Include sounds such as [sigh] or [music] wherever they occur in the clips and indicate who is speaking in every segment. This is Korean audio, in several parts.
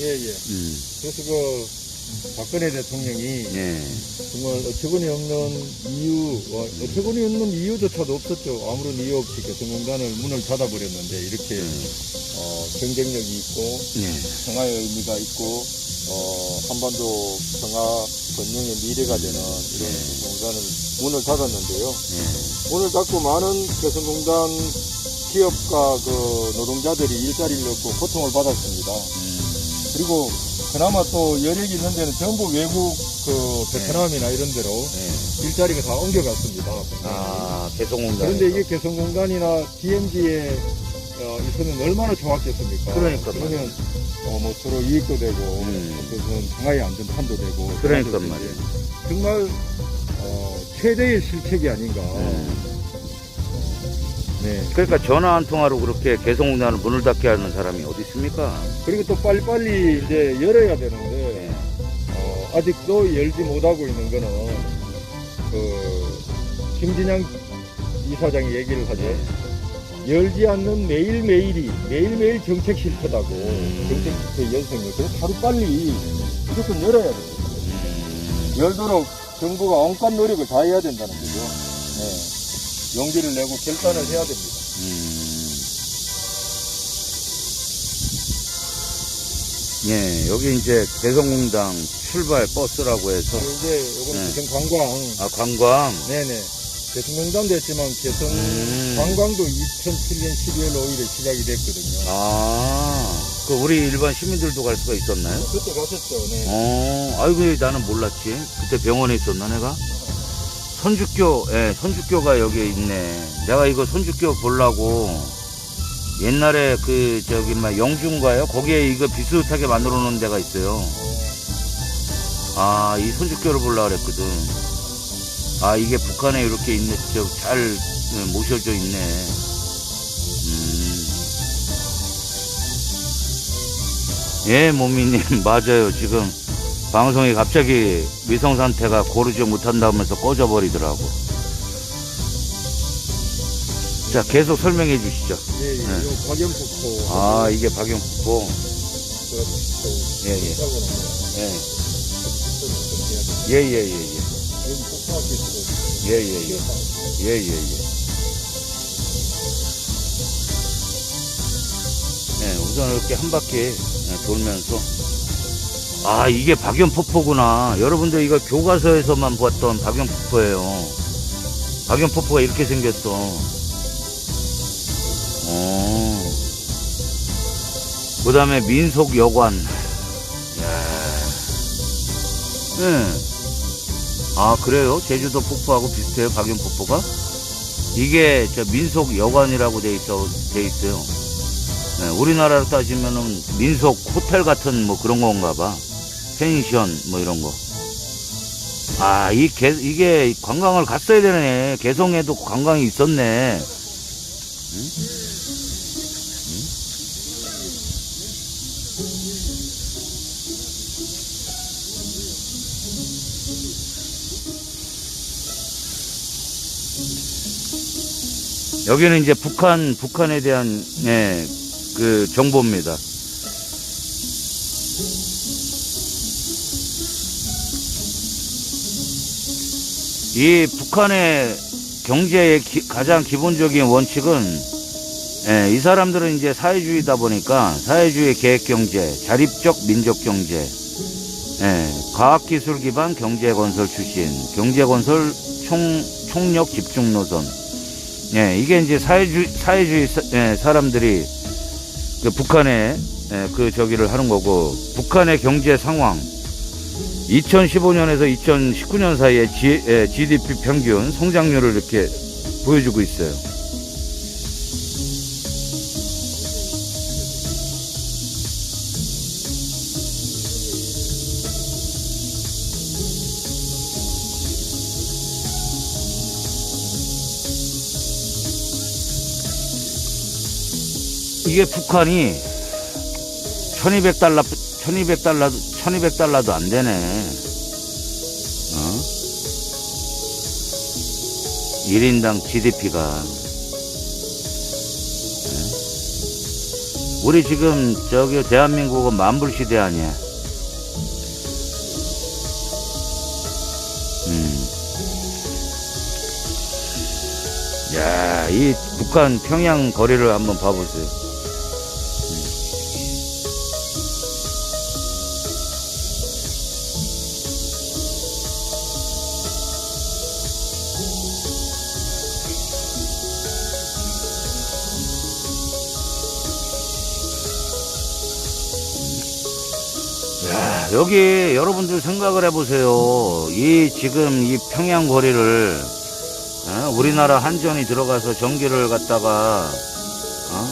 Speaker 1: 예, 예.
Speaker 2: 음,
Speaker 1: 그래서 그 박근혜 대통령이
Speaker 2: 예.
Speaker 1: 정말 어처구니 없는 이유, 어, 어처구니 없는 이유조차도 없었죠. 아무런 이유 없이 개성공단을 문을 닫아버렸는데 이렇게
Speaker 2: 음.
Speaker 1: 어, 경쟁력이 있고
Speaker 2: 예.
Speaker 1: 평화의 의미가 있고 어, 한반도 평화 번영의 미래가 되는 이런
Speaker 2: 네.
Speaker 1: 공단을 문을 닫았는데요.
Speaker 2: 예.
Speaker 1: 문을 닫고 많은 개성공단 기업과 그 노동자들이 일자리를 얻고 고통을 받았습니다.
Speaker 2: 음,
Speaker 1: 그리고 그나마 또 여력이 있는 데는 전부 외국 그 베트남이나 이런 데로
Speaker 2: 예.
Speaker 1: 일자리가 다 옮겨갔습니다.
Speaker 2: 아, 개성공단.
Speaker 1: 그런데 이게 개성공단이나 DMZ에 어, 있으면 얼마나 좋았겠습니까?
Speaker 2: 그러니까
Speaker 1: 그러면 어, 뭐 서로 이익도 되고
Speaker 2: 음.
Speaker 1: 그것은 평화의 안전판도 되고
Speaker 2: 그러니까 말이에요.
Speaker 1: 정말 어, 최대의 실책이 아닌가.
Speaker 2: 예.
Speaker 1: 네.
Speaker 2: 그러니까 전화 한 통화로 그렇게 개성공단을 문을 닫게 하는 사람이 어디 있습니까?
Speaker 1: 그리고 또 빨리빨리 이제 열어야 되는데
Speaker 2: 예.
Speaker 1: 어, 아직도 열지 못하고 있는 거는 그 김진양 이사장이 얘기를 하죠. 열지 않는 매일매일이 매일매일 정책 실패다고
Speaker 2: 음.
Speaker 1: 정책 실패 연속이요. 그래서 하루 빨리 무조건 열어야 돼요.
Speaker 2: 음,
Speaker 1: 열도록 정부가 온갖 노력을 다 해야 된다는 거죠. 네. 용기를 내고 결단을 해야 됩니다.
Speaker 2: 음. 예, 여기 이제 개성공단 출발 버스라고 해서,
Speaker 1: 이제 요건
Speaker 2: 네.
Speaker 1: 개성 관광
Speaker 2: 아, 관광.
Speaker 1: 네네. 개성공단도 했지만 개성
Speaker 2: 음.
Speaker 1: 관광도 2007년 12월 5일에 시작이 됐거든요.
Speaker 2: 아, 그 우리 일반 시민들도 갈 수가 있었나요?
Speaker 1: 그때 가셨죠, 네.
Speaker 2: 어, 아이고, 왜 나는 몰랐지. 그때 병원에 있었나, 내가? 선주교, 예, 선주교가 여기 있네. 내가 이거 선주교 보려고 옛날에 그, 저기, 막, 영주인가요? 거기에 이거 비슷하게 만들어 놓은 데가 있어요. 아, 이 선주교를 보려고 그랬거든. 아, 이게 북한에 이렇게 있네. 저, 잘 예, 모셔져 있네. 음. 예, 모미님, [laughs] 맞아요. 지금 방송이 갑자기 위성 상태가 고르지 못한다면서 꺼져버리더라고. 자, 계속 설명해 주시죠.
Speaker 1: 예, 예.
Speaker 2: 네.
Speaker 1: 요 박연폭포.
Speaker 2: 아, 이게 박영포.
Speaker 1: 그,
Speaker 2: 예, 예. 예.
Speaker 1: 뭐,
Speaker 2: 예, 예, 예, 예.
Speaker 1: 여기 폭포학교 있어요.
Speaker 2: 예, 예, 예. 예, 예, 예. 네, 우선 이렇게 한 바퀴 네, 돌면서. 아, 이게 박연폭포구나. 여러분들 이거 교과서에서만 봤던 박연폭포예요. 박연폭포가 이렇게 생겼어. 어. 그 다음에 민속여관. 야. 네. 아, 그래요? 제주도 폭포하고 비슷해요, 박연폭포가? 이게 저 민속 여관이라고 돼 있어, 돼 있어요. 네, 우리나라로 따지면은 민속 호텔 같은 뭐 그런 건가 봐. 펜션 뭐 이런 거. 아, 이 개, 이게 관광을 갔어야 되네. 개성에도 관광이 있었네. 여기는 이제 북한, 북한에 대한, 예, 그 정보입니다. 이 북한의 경제의 기- 가장 기본적인 원칙은 예, 이 사람들은 이제 사회주의다 보니까 사회주의 계획 경제, 자립적 민족 경제, 예, 과학기술 기반 경제 건설 출신, 경제 건설 총, 총력 집중 노선. 예, 이게 이제 사회주의, 사회주의 사, 예, 사람들이 그 북한에 예, 그 저기를 하는 거고, 북한의 경제 상황, 2015년에서 2019년 사이에 GDP 평균 성장률을 이렇게 보여주고 있어요. 이게 북한이 1200달러, 1200달러도, 1200달러도 안 되네. 어? 1인당 GDP가. 우리 지금 저기 대한민국은 만불 시대 아니야. 음. 야, 이 북한 평양 거리를 한번 봐보세요. 여기 여러분들 생각을 해보세요. 이 지금 이 평양 거리를 어? 우리나라 한전이 들어가서 전기를 갖다가 어?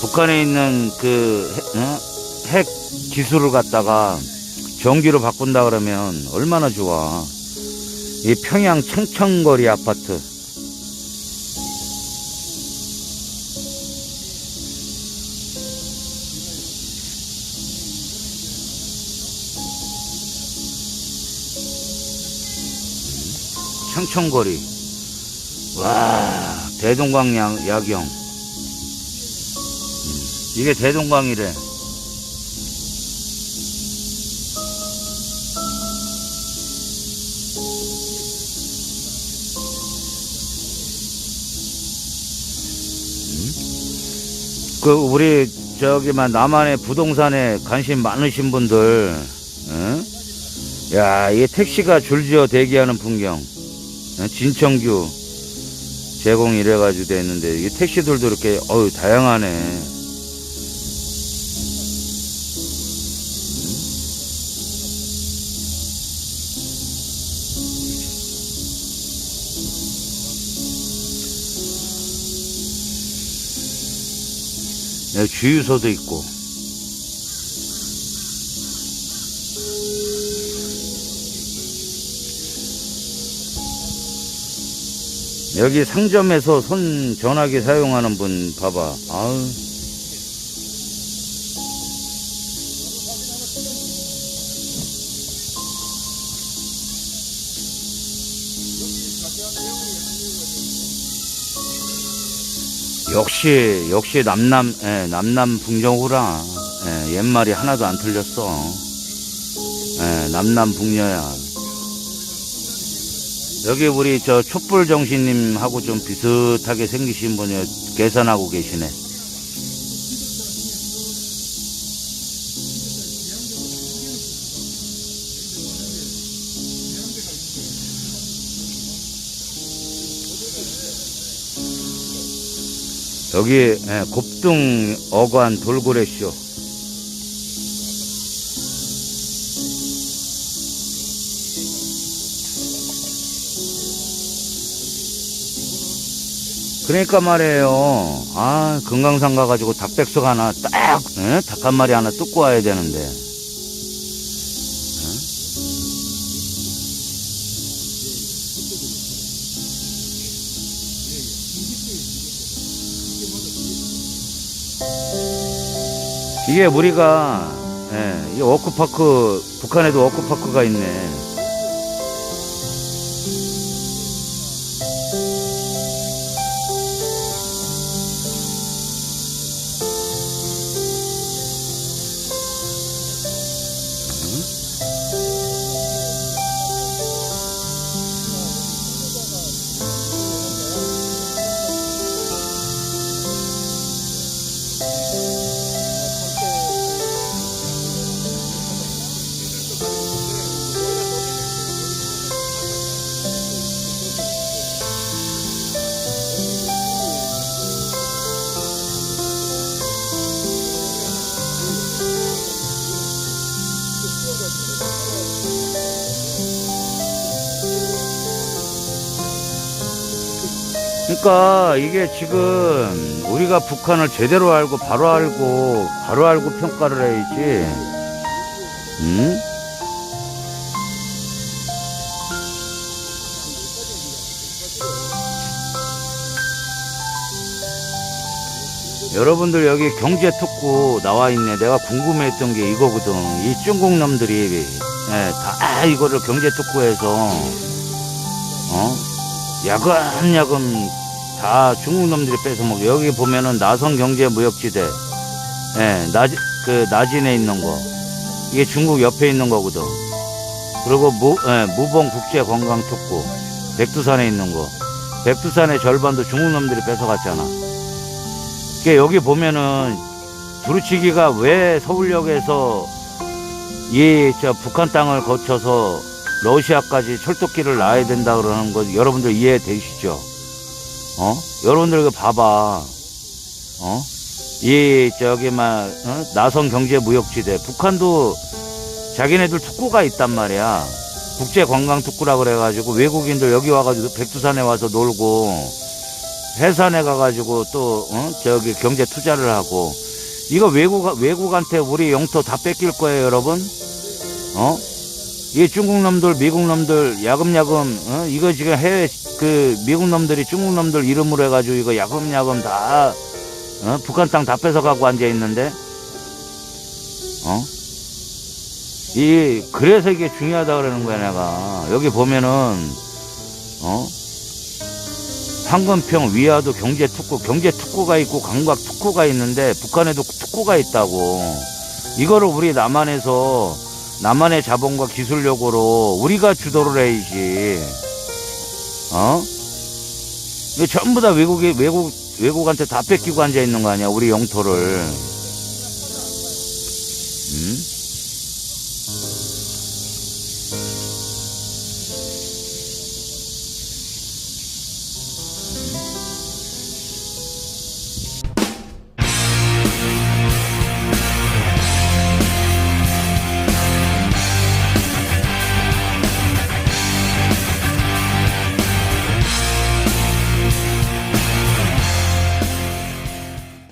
Speaker 2: 북한에 있는 그 핵, 어? 핵 기술을 갖다가 전기로 바꾼다 그러면 얼마나 좋아. 이 평양 청천거리 아파트. 청천거리. 와, 대동강 야, 야경. 음, 이게 대동강이래. 그 우리 저기만 남한의 부동산에 관심 많으신 분들, 응? 야, 이 택시가 줄지어 대기하는 풍경, 응? 진청규 제공 이래가지고 돼 있는데 이 택시들도 이렇게 어유 다양하네. 여기 주유소도 있고. 여기 상점에서 손 전화기 사용하는 분 봐봐. 아유. 역시 역시 남남 예, 남남 북녀구라 예, 옛말이 하나도 안 틀렸어 예, 남남 북녀야 여기 우리 저 촛불 정신님하고 좀 비슷하게 생기신 분이 계산하고 계시네. 여기 예, 곱등 어관 돌고래쇼 그러니까 말이에요. 아 금강산 가가지고 닭백숙 하나 딱 닭 한 마리 하나 뜯고 와야 되는데. 이게 우리가 예, 이 워크파크 북한에도 워크파크가 있네. 그러니까 이게 지금 우리가 북한을 제대로 알고 바로 알고 바로 알고 평가를 해야지. 응? 여러분들 여기 경제 특구 나와 있네. 내가 궁금했던 게 이거거든. 이 중국 놈들이 예, 다 이거를 경제 특구에서 어? 야금야금 다 중국 놈들이 뺏어 먹어. 여기 보면은 나성 경제 무역지대 예, 나, 그, 나진에 있는 거. 이게 중국 옆에 있는 거거든. 그리고 무, 예, 무봉 국제관광특구. 백두산에 있는 거. 백두산의 절반도 중국 놈들이 뺏어갔잖아. 그게 여기 보면은, 두루치기가 왜 서울역에서 이, 저, 북한 땅을 거쳐서 러시아까지 철도길을 놔야 된다 그러는 거 여러분들 이해되시죠? 어? 여러분들 그 봐봐. 어? 이 저기 막 어? 나성 경제 무역지대 북한도 자기네들 특구가 있단 말이야. 국제 관광 특구라 그래가지고 외국인들 여기 와가지고 백두산에 와서 놀고 해산에 가가지고 또 어? 저기 경제 투자를 하고 이거 외국 외국한테 우리 영토 다 뺏길 거예요, 여러분. 어? 이 중국 놈들, 미국 놈들 야금야금 어? 이거 지금 해외 그 미국 놈들이 중국 놈들 이름으로 해가지고 이거 야금야금 다 어? 북한 땅 다 뺏어가고 앉아 있는데 어? 이 그래서 이게 중요하다 그러는 거야 내가 여기 보면은 어? 황금평 위화도 경제 특구 경제 특구가 있고 관광 특구가 있는데 북한에도 특구가 있다고 이거를 우리 남한에서 남한의 자본과 기술력으로 우리가 주도를 해야지 어? 전부 다 외국이 외국 외국한테 다 뺏기고 앉아 있는 거 아니야 우리 영토를 음?